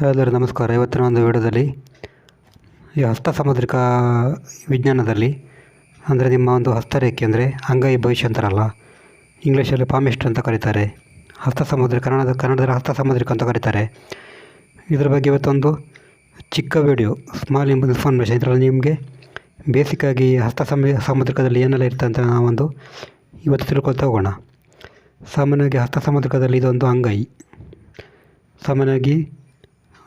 ಎಲ್ಲರೂ ನಮಸ್ಕಾರ. ಇವತ್ತಿನ ಒಂದು ವಿಡಿಯೋದಲ್ಲಿ ಈ ಹಸ್ತ ಸಾಮುದ್ರಿಕ ವಿಜ್ಞಾನದಲ್ಲಿ ಅಂದರೆ ನಿಮ್ಮ ಒಂದು ಹಸ್ತರೇಖೆ ಅಂದರೆ ಅಂಗೈ ಭವಿಷ್ಯ ಅಂತಾರಲ್ಲ, ಇಂಗ್ಲೀಷಲ್ಲಿ ಪಾಮಿಸ್ಟ್ ಅಂತ ಕರೀತಾರೆ. ಹಸ್ತ ಸಮುದ್ರ ಕನ್ನಡದ ಕನ್ನಡದಲ್ಲಿ ಹಸ್ತ ಸಾಮುದ್ರಿಕ ಅಂತ ಕರೀತಾರೆ. ಇದರ ಬಗ್ಗೆ ಇವತ್ತೊಂದು ಚಿಕ್ಕ ವಿಡಿಯೋ ಸ್ಮಾಲ್ ಇನ್ಫಾರ್ಮೇಷನ್ ಇದರಲ್ಲಿ ನಿಮಗೆ ಬೇಸಿಕ್ಕಾಗಿ ಹಸ್ತ ಸಮುದ್ರಿಕದಲ್ಲಿ ಸಾಮುದ್ರಿಕದಲ್ಲಿ ಏನೆಲ್ಲ ಇರುತ್ತೆ ಅಂತ ನಾವೊಂದು ಇವತ್ತು ತಿಳ್ಕೊಳ್ತಾ ಹೋಗೋಣ. ಸಾಮಾನ್ಯವಾಗಿ ಹಸ್ತ ಸಾಮುದ್ರಿಕದಲ್ಲಿ ಇದೊಂದು ಅಂಗೈ. ಸಾಮಾನ್ಯವಾಗಿ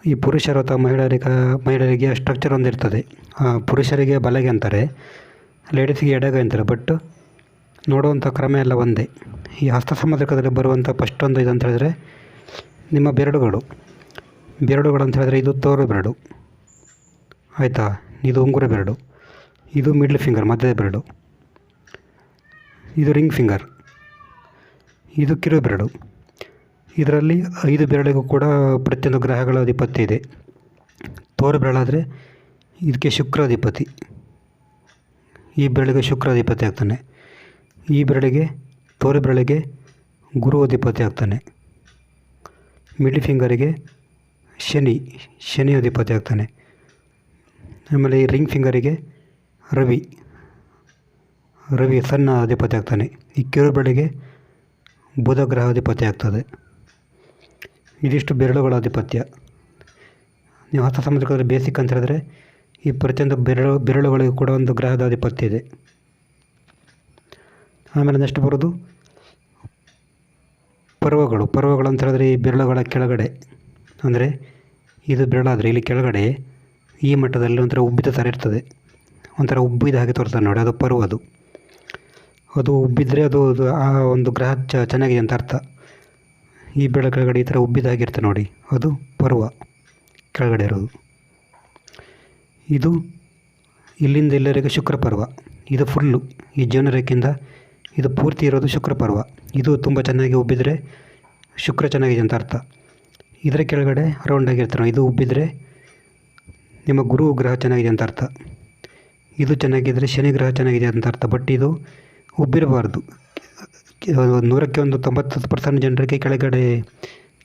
ಈ ಪುರುಷರು ಅಥವಾ ಮಹಿಳೆಯರಿಗೆ ಮಹಿಳೆಯರಿಗೆ ಸ್ಟ್ರಕ್ಚರ್ ಒಂದಿರ್ತದೆ. ಪುರುಷರಿಗೆ ಬಲಗೆ ಅಂತಾರೆ ಲೇಡೀಸಿಗೆ ಎಡಗೆ ಅಂತಾರೆ ಬಟ್ ನೋಡುವಂಥ ಕ್ರಮ ಎಲ್ಲ ಒಂದೇ. ಈ ಹಸ್ತ ಸಮುದ್ರಕದಲ್ಲಿ ಬರುವಂಥ ಫಸ್ಟ್ ಒಂದು ಇದು ಅಂತ ಹೇಳಿದ್ರೆ ನಿಮ್ಮ ಬೆರಳುಗಳು. ಬೆರಳುಗಳು ಅಂತ ಹೇಳಿದ್ರೆ ಇದು ತೋರು ಬೆರಡು ಆಯಿತಾ? ಇದು ಉಂಗುರ ಬೆರಡು ಇದು ಮಿಡ್ಲ್ ಫಿಂಗರ್ ಮಧ್ಯದ ಬೆರಡು ಇದು ರಿಂಗ್ ಫಿಂಗರ್ ಇದು ಕಿರು ಬೆರಳು. ಇದರಲ್ಲಿ ಐದು ಬೆರಳಿಗೂ ಕೂಡ ಪ್ರತಿಯೊಂದು ಗ್ರಹಗಳ ಅಧಿಪತಿ ಇದೆ. ತೋರು ಬೆರಳಾದರೆ ಇದಕ್ಕೆ ಶುಕ್ರಾಧಿಪತಿ ಈ ಬೆರಳಿಗೆ ಶುಕ್ರಾಧಿಪತಿ ಆಗ್ತಾನೆ. ಈ ಬೆರಳಿಗೆ, ತೋರು ಬೆರಳಿಗೆ ಗುರು ಅಧಿಪತಿ ಆಗ್ತಾನೆ. ಮಿಡ್ಲ್ ಫಿಂಗರಿಗೆ ಶನಿ ಶನಿ ಅಧಿಪತಿ ಆಗ್ತಾನೆ. ಆಮೇಲೆ ಈ ರಿಂಗ್ ಫಿಂಗರಿಗೆ ರವಿ ರವಿ ಸಣ್ಣ ಅಧಿಪತಿ ಆಗ್ತಾನೆ. ಈ ಕಿರು ಬೆರಳಿಗೆ ಬುಧ ಗ್ರಹ ಅಧಿಪತಿ ಆಗ್ತದೆ. ಇದಿಷ್ಟು ಬೆರಳುಗಳ ಆಧಿಪತ್ಯ. ನೀವು ಹಸ್ತ ಸಮುದ್ರಕ್ಕೆ ಬೇಸಿಕ್ ಅಂತ ಹೇಳಿದ್ರೆ, ಈ ಪ್ರತಿಯೊಂದು ಬೆರಳು, ಬೆರಳುಗಳಿಗೆ ಕೂಡ ಒಂದು ಗ್ರಹದ ಆಧಿಪತ್ಯ ಇದೆ. ಆಮೇಲೆ ನೆಕ್ಸ್ಟ್ ಬರೋದು ಪರ್ವಗಳು. ಪರ್ವಗಳು ಅಂತ ಹೇಳಿದ್ರೆ ಈ ಬೆರಳುಗಳ ಕೆಳಗಡೆ. ಅಂದರೆ ಇದು ಬೆರಳಾದರೆ ಇಲ್ಲಿ ಕೆಳಗಡೆ ಈ ಮಟ್ಟದಲ್ಲಿ ಒಂಥರ ಉಬ್ಬಿದ ಥರ ಇರ್ತದೆ. ಒಂಥರ ಉಬ್ಬಿದ ಹಾಗೆ ತೋರ್ತಾರೆ ನೋಡಿ, ಅದು ಪರ್ವ ಅದು. ಅದು ಉಬ್ಬಿದ್ರೆ ಅದು ಆ ಒಂದು ಗ್ರಹ ಚೆನ್ನಾಗಿದೆ ಅಂತ ಅರ್ಥ. ಈ ಬೆಳೆ ಕೆಳಗಡೆ ಈ ಥರ ಉಬ್ಬಿದಾಗಿರುತ್ತೆ ನೋಡಿ. ಅದು ಪರ್ವ ಕೆಳಗಡೆ ಇರೋದು. ಇದು ಇಲ್ಲಿಂದ ಇಲ್ಲಿವರೆಗೆ ಶುಕ್ರ ಪರ್ವ. ಇದು ಫುಲ್ಲು ಈ ಜೀವನರೇಖೆಯಿಂದ ಇದು ಪೂರ್ತಿ ಇರೋದು ಶುಕ್ರ ಪರ್ವ. ಇದು ತುಂಬ ಚೆನ್ನಾಗಿ ಉಬ್ಬಿದರೆ ಶುಕ್ರ ಚೆನ್ನಾಗಿದೆ ಅಂತ ಅರ್ಥ. ಇದರ ಕೆಳಗಡೆ ರೌಂಡಾಗಿರ್ತಾರೆ ಇದು ಉಬ್ಬಿದರೆ ನಿಮ್ಮ ಗುರು ಗ್ರಹ ಚೆನ್ನಾಗಿದೆ ಅಂತ ಅರ್ಥ. ಇದು ಚೆನ್ನಾಗಿದ್ದರೆ ಶನಿ ಗ್ರಹ ಚೆನ್ನಾಗಿದೆ ಅಂತ ಅರ್ಥ. ಬಟ್ ಇದು ಉಬ್ಬಿರಬಾರ್ದು. ನೂರಕ್ಕೆ ಒಂದು ತೊಂಬತ್ತು ಪರ್ಸೆಂಟ್ ಜನರಿಗೆ ಕೆಳಗಡೆ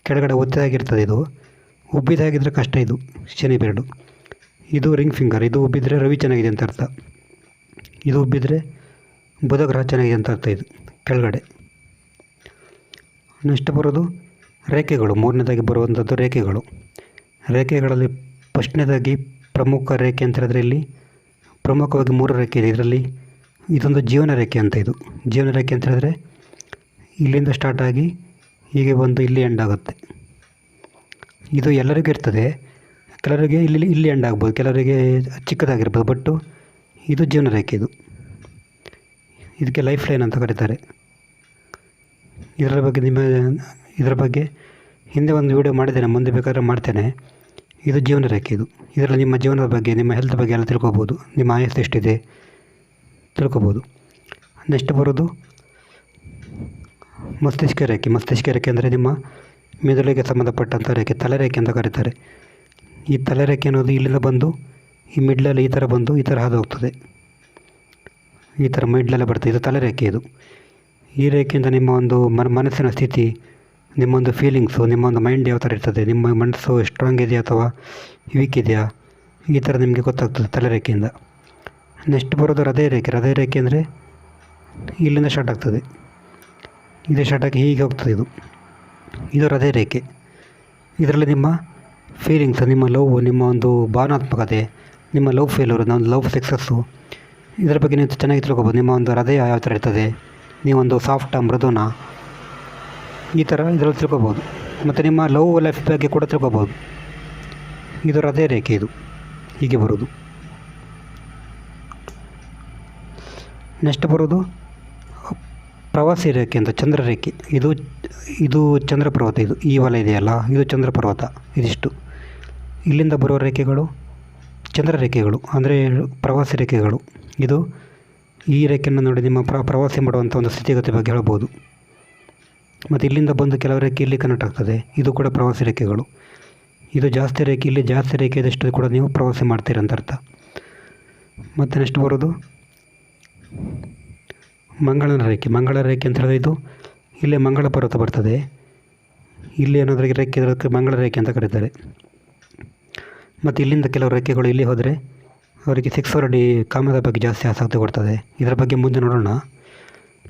ಕೆಳಗಡೆ ಒತ್ತದಾಗಿರ್ತದೆ ಇದು. ಉಬ್ಬಿದಾಗಿದ್ದರೆ ಕಷ್ಟ ಇದು, ಶನಿ ಬೆರಡು. ಇದು ರಿಂಗ್ ಫಿಂಗರ್, ಇದು ಉಬ್ಬಿದರೆ ರವಿ ಚೆನ್ನಾಗಿದೆ ಅಂತ ಅರ್ಥ. ಇದು ಉಬ್ಬಿದರೆ ಬುಧ ಗ್ರಹ ಚೆನ್ನಾಗಿದೆ ಅಂತ ಅರ್ಥ ಇದು, ಕೆಳಗಡೆ. ನೆಕ್ಸ್ಟ್ ಬರೋದು ರೇಖೆಗಳು, ಮೂರನೇದಾಗಿ ಬರುವಂಥದ್ದು ರೇಖೆಗಳು. ರೇಖೆಗಳಲ್ಲಿ ಫಸ್ಟ್ನೇದಾಗಿ ಪ್ರಮುಖ ರೇಖೆ ಅಂತ ಹೇಳಿದ್ರೆ ಇಲ್ಲಿ, ಪ್ರಮುಖವಾಗಿ ಮೂರು ರೇಖೆ ಇದೆ ಇದರಲ್ಲಿ. ಇದೊಂದು ಜೀವನ ರೇಖೆ ಅಂತ ಇದು. ಜೀವನ ರೇಖೆ ಅಂತ ಹೇಳಿದ್ರೆ ಇಲ್ಲಿಂದ ಸ್ಟಾರ್ಟ್ ಆಗಿ ಹೀಗೆ ಬಂದು ಇಲ್ಲಿ ಎಂಡ್ ಆಗುತ್ತೆ. ಇದು ಎಲ್ಲರಿಗೂ ಇರ್ತದೆ. ಕೆಲವರಿಗೆ ಇಲ್ಲಿ ಇಲ್ಲಿ ಎಂಡ್ ಆಗ್ಬೋದು, ಕೆಲವರಿಗೆ ಚಿಕ್ಕದಾಗಿರ್ಬೋದು ಬಟ್ಟು ಇದು ಜೀವನ ರೇಖೆ ಇದು. ಇದಕ್ಕೆ ಲೈಫ್ ಲೈನ್ ಅಂತ ಕರೀತಾರೆ. ಇದರ ಬಗ್ಗೆ ನಿಮ್ಮ, ಇದರ ಬಗ್ಗೆ ಹಿಂದೆ ಒಂದು ವಿಡಿಯೋ ಮಾಡಿದ್ದೇನೆ, ಮುಂದೆ ಬೇಕಾದ್ರೆ ಮಾಡ್ತೇನೆ. ಇದು ಜೀವನ ರೇಖೆ ಇದು. ಇದರಲ್ಲಿ ನಿಮ್ಮ ಜೀವನದ ಬಗ್ಗೆ, ನಿಮ್ಮ ಹೆಲ್ತ್ ಬಗ್ಗೆ ಎಲ್ಲ ತಿಳ್ಕೊಬೋದು. ನಿಮ್ಮ ಆಯಸ್ಸು ಎಷ್ಟಿದೆ, ತಿಳ್ಕೊಬೋದು. ನೆಕ್ಸ್ಟ್ ಬರೋದು ಮಸ್ತಿಷ್ಕ ರೇಖೆ ಮಸ್ತಿಷ್ಕ ರೇಖೆ ಅಂದರೆ ನಿಮ್ಮ ಮೆದುಳಿಗೆ ಸಂಬಂಧಪಟ್ಟಂಥ ರೇಖೆ ತಲೆರೇಖೆ ಅಂತ ಕರೀತಾರೆ. ಈ ತಲೆರೇಖೆ ಅನ್ನೋದು ಇಲ್ಲಿಂದ ಬಂದು, ಈ ಮಿಡ್ಲಲ್ಲಿ ಈ ಥರ ಬಂದು, ಈ ಥರ ಹಾದು ಹೋಗ್ತದೆ ಈ ಥರ ಮಿಡ್ಲಲ್ಲೇ ಬರ್ತದೆ. ಇದು ತಲೆರೇಖೆ ಇದು. ಈ ರೇಖೆಯಿಂದ ನಿಮ್ಮ ಒಂದು ಮನ, ಮನಸ್ಸಿನ ಸ್ಥಿತಿ ನಿಮ್ಮೊಂದು ಫೀಲಿಂಗ್ಸು ನಿಮ್ಮೊಂದು ಮೈಂಡ್ ಯಾವ ಥರ ಇರ್ತದೆ, ನಿಮ್ಮ ಮನಸ್ಸು ಸ್ಟ್ರಾಂಗ್ ಇದೆಯಾ ಅಥವಾ ವೀಕ್ ಇದೆಯಾ? ಈ ಥರ ನಿಮಗೆ ಗೊತ್ತಾಗ್ತದೆ ತಲೆರೇಖೆಯಿಂದ ನೆಕ್ಸ್ಟ್ ಬರೋದು ಹೃದಯ ರೇಖೆ. ಹೃದಯ ರೇಖೆ ಅಂದರೆ ಇಲ್ಲಿಂದ ಸ್ಟಾರ್ಟ್ ಆಗ್ತದೆ. ಇದು ಸ್ಟಾರ್ಟ್ ಹೀಗೆ ಹೋಗ್ತದೆ ಇದು. ಇದು ಹೃದಯ ರೇಖೆ ಇದರಲ್ಲಿ ನಿಮ್ಮ ಫೀಲಿಂಗ್ಸ್ ನಿಮ್ಮ ಲವ್ ನಿಮ್ಮ ಒಂದು ಭಾವನಾತ್ಮಕತೆ, ನಿಮ್ಮ ಲವ್ ಫೇಲೂರು ಒಂದು ಲವ್ ಸಕ್ಸಸ್ಸು ಇದರ ಬಗ್ಗೆ ನೀವು ಚೆನ್ನಾಗಿ ತಿಳ್ಕೊಬೋದು. ನಿಮ್ಮ ಒಂದು ಹೃದಯ ಯಾವ ಥರ ಇರ್ತದೆ ನೀವೊಂದು ಸಾಫ್ಟ ಮೃದುನ ಈ ಥರ ಇದರಲ್ಲಿ ತಿಳ್ಕೊಬೋದು. ಮತ್ತು ನಿಮ್ಮ ಲವ್ ಲೈಫ್ ಬಗ್ಗೆ ಕೂಡ ತಿಳ್ಕೊಬೋದು. ಇದು ಹೃದಯ ರೇಖೆ ಇದು. ಹೀಗೆ ಬರೋದು. ನೆಕ್ಸ್ಟ್ ಬರೋದು ಪ್ರವಾಸಿ ರೇಖೆ ಅಂತ ಚಂದ್ರ ರೇಖೆ ಇದು ಇದು ಚಂದ್ರ ಪರ್ವತ ಇದು. ಈ ವಲಯ ಇದೆಯಲ್ಲ, ಇದು ಚಂದ್ರ ಪರ್ವತ ಇದಿಷ್ಟು. ಇಲ್ಲಿಂದ ಬರುವ ರೇಖೆಗಳು ಚಂದ್ರ ರೇಖೆಗಳು ಅಂದರೆ ಪ್ರವಾಸಿ ರೇಖೆಗಳು. ಇದು ಈ ರೇಖೆಯನ್ನು ನೋಡಿ ನಿಮ್ಮ ಪ್ರ, ಪ್ರವಾಸಿ ಮಾಡುವಂಥ ಒಂದು ಸ್ಥಿತಿಗತಿ ಬಗ್ಗೆ ಹೇಳ್ಬೋದು. ಮತ್ತು ಇಲ್ಲಿಂದ ಬಂದು ಕೆಲವು ರೇಖೆ ಇಲ್ಲಿ ಕನೆಕ್ಟ್ ಆಗ್ತದೆ. ಇದು ಕೂಡ ಪ್ರವಾಸಿ ರೇಖೆಗಳು. ಇದು ಜಾಸ್ತಿ ರೇಖೆ, ಇಲ್ಲಿ ಜಾಸ್ತಿ ರೇಖೆ ಇದಷ್ಟು ಕೂಡ ನೀವು ಪ್ರವಾಸಿ ಮಾಡ್ತೀರಂತ ಅರ್ಥ. ಮತ್ತು ನೆಕ್ಸ್ಟ್ ಬರೋದು ಮಂಗಳನ ರೇಖೆ, ಮಂಗಳ ರೇಖೆ ಅಂತ ಹೇಳಿದ್ರೆ ಇದು, ಇಲ್ಲೇ ಮಂಗಳ ಪರ್ವತ ಬರ್ತದೆ. ಇಲ್ಲಿ ಏನಾದರೂ ರೇಖೆ ಇರೋದಕ್ಕೆ ಮಂಗಳ ರೇಖೆ ಅಂತ ಕರೀತಾರೆ. ಮತ್ತು ಇಲ್ಲಿಂದ ಕೆಲವು ರೇಖೆಗಳು ಇಲ್ಲಿ ಹೋದರೆ, ಅವರಿಗೆ ಸಿಕ್ಸ್ ಡಿ ಕಾಮದ ಬಗ್ಗೆ ಜಾಸ್ತಿ ಆಸಕ್ತಿ ಕೊಡ್ತದೆ. ಇದರ ಬಗ್ಗೆ ಮುಂದೆ ನೋಡೋಣ.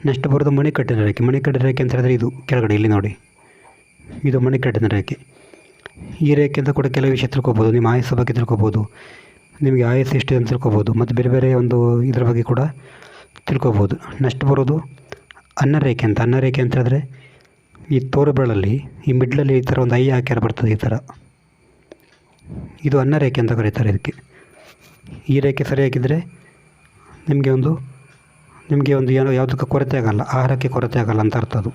ನೆಕ್ಸ್ಟ್ ಬರೋದು ಮಣಿಕಟ್ಟಿನ ರೇಖೆ. ಮಣಿಕಟ್ಟಿನ ರೇಖೆ ಅಂತ ಹೇಳಿದ್ರೆ ಇದು ಕೆಳಗಡೆ, ಇಲ್ಲಿ ನೋಡಿ. ಇದು ಮಣಿಕಟ್ಟಿನ ರೇಖೆ. ಈ ರೇಖೆ ಅಂತ ಕೂಡ ಕೆಲವು ವಿಷಯ ತಿಳ್ಕೊಬೋದು. ನಿಮ್ಮ ಆಯಸ್ಸು ಬಗ್ಗೆ ತಿಳ್ಕೊಬೋದು. ನಿಮಗೆ ಆಯಸ್ಸು ಎಷ್ಟು ಅಂತ ತಿಳ್ಕೊಬೋದು. ಮತ್ತು ಬೇರೆ ಬೇರೆ ಒಂದು ಇದರ ಬಗ್ಗೆ ಕೂಡ ತಿಳ್ಕೊಬೋದು. ನೆಕ್ಸ್ಟ್ ಬರೋದು ಅನ್ನ ರೇಖೆ ಅಂತ. ಅನ್ನ ರೇಖೆ ಅಂತ ಹೇಳಿದ್ರೆ ಈ ತೋರುಬೆರಳಲ್ಲಿ ಈ ಮಿಡ್ಲಲ್ಲಿ ಈ ಥರ ಒಂದು ಐ ಆಕಾರ ಬರ್ತದೆ ಈ ಥರ. ಇದು ಅನ್ನ ರೇಖೆ ಅಂತ ಕರೀತಾರೆ ಇದಕ್ಕೆ. ಈ ರೇಖೆ ಸರಿಯಾಗಿದ್ದರೆ ನಿಮಗೆ ಒಂದು ನಿಮಗೆ ಒಂದು ಏನೋ ಯಾವುದಕ್ಕೆ ಕೊರತೆ ಆಗಲ್ಲ, ಆಹಾರಕ್ಕೆ ಕೊರತೆ ಆಗಲ್ಲ ಅಂತ ಅರ್ಥ ಅದು.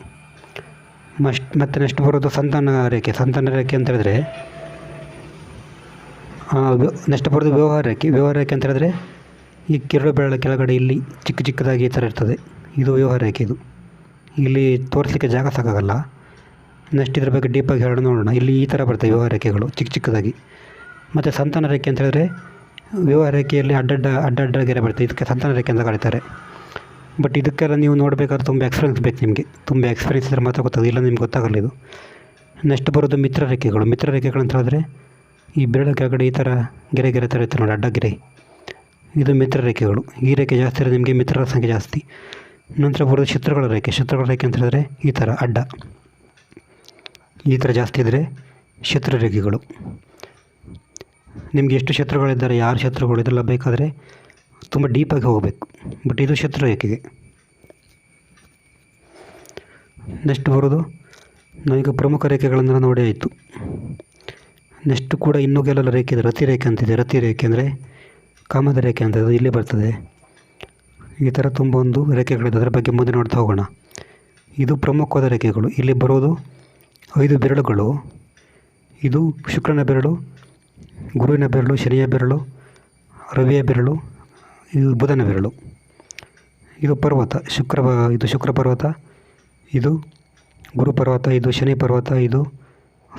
ಮಸ್ಟ್ ಮತ್ತು ನೆಕ್ಸ್ಟ್ ಬರೋದು ಸಂತಾನ ರೇಖೆ. ಸಂತಾನ ರೇಖೆ ಅಂತ ಹೇಳಿದ್ರೆ ನೆಕ್ಸ್ಟ್ ಬರೋದು ವ್ಯವಹಾರ ರೇಖೆ. ವ್ಯವಹಾರ ರೇಖೆ ಅಂತ ಹೇಳಿದ್ರೆ ಈ ಕಿರಳು ಬೆರಳ ಕೆಳಗಡೆ ಇಲ್ಲಿ ಚಿಕ್ಕ ಚಿಕ್ಕದಾಗಿ ಈ ಥರ ಇರ್ತದೆ. ಇದು ವ್ಯವಹಾರ ರೇಖೆ ಇದು. ಇಲ್ಲಿ ತೋರಿಸಲಿಕ್ಕೆ ಜಾಗ ಸಾಕಾಗಲ್ಲ. ನೆಕ್ಸ್ಟ್ ಇದ್ರ ಬಗ್ಗೆ ಡೀಪಾಗಿ ಹೇಳೋಣ, ನೋಡೋಣ. ಇಲ್ಲಿ ಈ ಥರ ಬರ್ತವೆ ವ್ಯವಹಾರ ರೇಖೆಗಳು ಚಿಕ್ಕ ಚಿಕ್ಕದಾಗಿ. ಮತ್ತು ಸಂತಾನ ರೇಖೆ ಅಂತ ಹೇಳಿದ್ರೆ ವ್ಯವಹಾರ ರೇಖೆಯಲ್ಲಿ ಅಡ್ಡಡ್ಡ ಅಡ್ಡಡ್ಡ ಗೆರೆ ಬರ್ತದೆ. ಇದಕ್ಕೆ ಸಂತಾನ ರೇಖೆ ಅಂತ ಕರೀತಾರೆ. ಬಟ್ ಇದಕ್ಕೆಲ್ಲ ನೀವು ನೋಡಬೇಕಾದ್ರೆ ತುಂಬ ಎಕ್ಸ್ಪೀರಿಯನ್ಸ್ ಬೇಕು ನಿಮಗೆ. ತುಂಬ ಎಕ್ಸ್ಪೀರಿಯನ್ಸ್ ಇದ್ದರೆ ಮಾತ್ರ ಗೊತ್ತಾಗೋದು ಇಲ್ಲ ನಿಮ್ಗೆ ಗೊತ್ತಾಗಲ್ಲ ಇದು. ನೆಕ್ಸ್ಟ್ ಬರೋದು ಮಿತ್ರ ರೇಖೆಗಳು ಮಿತ್ರ ರೇಖೆಗಳು ಅಂತ ಹೇಳಿದ್ರೆ ಈ ಬೆರಳ ಕೆಳಗಡೆ ಈ ಥರ ಗೆರೆ ಗೆರೆ ಥರ ಇರ್ತಾರೆ ನೋಡಿ, ಅಡ್ಡ ಗೆರೆ. ಇದು ಮಿತ್ರ ರೇಖೆಗಳು. ಈ ರೇಖೆ ಜಾಸ್ತಿ ಇರೋದು ನಿಮಗೆ ಮಿತ್ರರ ಸಂಖ್ಯೆ ಜಾಸ್ತಿ. ನಂತರ ಬರೋದು ಶತ್ರುಗಳ ರೇಖೆ. ಶತ್ರುಗಳ ರೇಖೆ ಅಂತ ಹೇಳಿದ್ರೆ ಈ ಥರ ಅಡ್ಡ. ಈ ಥರ ಜಾಸ್ತಿ ಇದ್ದರೆ ಶತ್ರು ರೇಖೆಗಳು. ನಿಮಗೆ ಎಷ್ಟು ಶತ್ರುಗಳಿದ್ದಾರೆ ಯಾರು ಶತ್ರುಗಳು ಇದೆಲ್ಲ ಬೇಕಾದರೆ ತುಂಬ ಡೀಪಾಗಿ ಹೋಗಬೇಕು. ಬಟ್ ಇದು ಶತ್ರು ರೇಖೆಗೆ. ನೆಕ್ಸ್ಟ್ ಬರೋದು ನಾವೀಗ ಪ್ರಮುಖ ರೇಖೆಗಳನ್ನು ನೋಡಿ ಆಯಿತು ನೆಕ್ಸ್ಟ್ ಕೂಡ ಇನ್ನೂ ಕೆಲವೆಲ್ಲ ರೇಖೆ ಇದೆ. ರತಿ ರೇಖೆ ಅಂತಿದೆ. ರತಿ ರೇಖೆ ಅಂದರೆ ಕಾಮದ ರೇಖೆ ಅಂತ ಇಲ್ಲಿ ಬರ್ತದೆ. ಈ ಥರ ತುಂಬ ಒಂದು ರೇಖೆಗಳಿದೆ. ಅದರ ಬಗ್ಗೆ ಮುಂದೆ ನೋಡ್ತಾ ಹೋಗೋಣ. ಇದು ಪ್ರಮುಖವಾದ ರೇಖೆಗಳು. ಇಲ್ಲಿ ಬರೋದು ಐದು ಬೆರಳುಗಳು. ಇದು ಶುಕ್ರನ ಬೆರಳು, ಗುರುವಿನ ಬೆರಳು, ಶನಿಯ ಬೆರಳು, ರವಿಯ ಬೆರಳು, ಇದು ಬುಧನ ಬೆರಳು. ಇದು ಪರ್ವತ. ಶುಕ್ರ ಇದು ಶುಕ್ರ ಪರ್ವತ, ಇದು ಗುರು ಪರ್ವತ, ಇದು ಶನಿ ಪರ್ವತ, ಇದು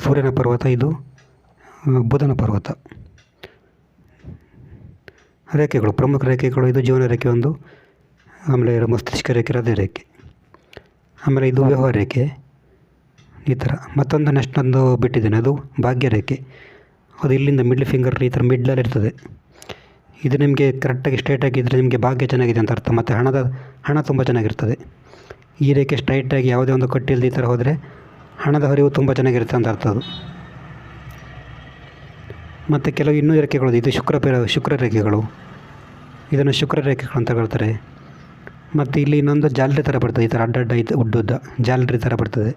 ಸೂರ್ಯನ ಪರ್ವತ, ಇದು ಬುಧನ ಪರ್ವತ. ರೇಖೆಗಳು, ಪ್ರಮುಖ ರೇಖೆಗಳು, ಇದು ಜೀವನ ರೇಖೆ ಒಂದು. ಆಮೇಲೆ ಮಸ್ತಿಷ್ಕ ರೇಖೆ, ಹೃದಯ ರೇಖೆ. ಆಮೇಲೆ ಇದು ವ್ಯವಹಾರ ರೇಖೆ. ಈ ಥರ. ಮತ್ತೊಂದು ನೆಕ್ಸ್ಟ್ ಒಂದು ಬಿಟ್ಟಿದ್ದೇನೆ, ಅದು ಭಾಗ್ಯ ರೇಖೆ. ಅದು ಇಲ್ಲಿಂದ ಮಿಡ್ಲ್ ಫಿಂಗರ್ ಈ ಥರ ಮಿಡ್ಲಲ್ಲಿ ಇರ್ತದೆ. ಇದು ನಿಮಗೆ ಕರೆಕ್ಟಾಗಿ ಸ್ಟ್ರೈಟಾಗಿ ಇದ್ದರೆ ನಿಮಗೆ ಭಾಗ್ಯ ಚೆನ್ನಾಗಿದೆ ಅಂತ ಅರ್ಥ. ಮತ್ತು ಹಣದ, ಹಣ ತುಂಬ ಚೆನ್ನಾಗಿರ್ತದೆ. ಈ ರೇಖೆ ಸ್ಟ್ರೈಟಾಗಿ ಯಾವುದೇ ಒಂದು ಕಟ್ಟಿಲ್ದ ಈ ಥರ ಹೋದರೆ ಹಣದ ಹರಿವು ತುಂಬ ಚೆನ್ನಾಗಿರುತ್ತೆ ಅಂತ ಅರ್ಥ ಅದು. ಮತ್ತು ಕೆಲವು ಇನ್ನೂ ರೇಖೆಗಳು ಇದು ಶುಕ್ರ ಪೇರ, ಶುಕ್ರ ರೇಖೆಗಳು. ಇದನ್ನು ಶುಕ್ರ ರೇಖೆಗಳು ಅಂತ ಹೇಳ್ತಾರೆ. ಮತ್ತು ಇಲ್ಲಿ ಇನ್ನೊಂದು ಜಾಲರಿ ಥರ ಬರ್ತದೆ. ಈ ಥರ ಅಡ್ಡಡ್ಡ ಇದು ಉದ್ದ ಜಾಲರಿ ಥರ ಬರ್ತದೆ.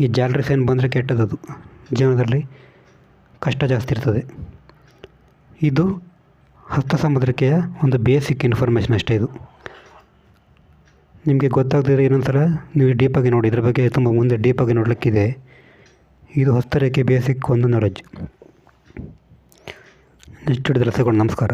ಈ ಜಾಲರಿ ಸೈನ್ ಬಂದರೆ ಕೆಟ್ಟದದು ಜೀವನದಲ್ಲಿ ಕಷ್ಟ ಜಾಸ್ತಿ ಇರ್ತದೆ. ಇದು ಹಸ್ತ ಸಮುದ್ರಕ್ಕೆಯ ಒಂದು ಬೇಸಿಕ್ ಇನ್ಫಾರ್ಮೇಷನ್ ಅಷ್ಟೇ ಇದು. ನಿಮಗೆ ಗೊತ್ತಾಗದಿದ್ರೆ ಇನ್ನೊಂದು ಸಲ ನೀವು ಡೀಪಾಗಿ ನೋಡಿ. ಇದ್ರ ಬಗ್ಗೆ ತುಂಬ ಮುಂದೆ ಡೀಪಾಗಿ ನೋಡಲಿಕ್ಕಿದೆ. ಇದು ಹಸ್ತರೇಖೆ ಬೇಸಿಕ್ ಒಂದು ನಾಲೆಡ್ಜ್ ನೆಕ್ಸ್ಟ್ ಹಿಡಿದ್ರೆ ನಮಸ್ಕಾರ.